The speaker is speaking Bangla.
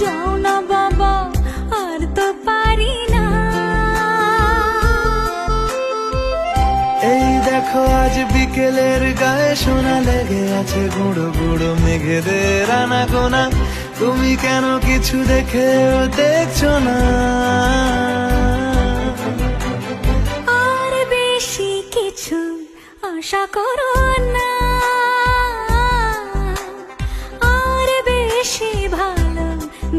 যাও না বাবা আর তো পারি না। এই দেখো আজ বিকেলের সোনা লেগে গুঁড়ো গুঁড়ো মেঘেদের গোনা তুমি কেন কিছু দেখেও দেখছ না? আর বেশি কিছু আশা করো না।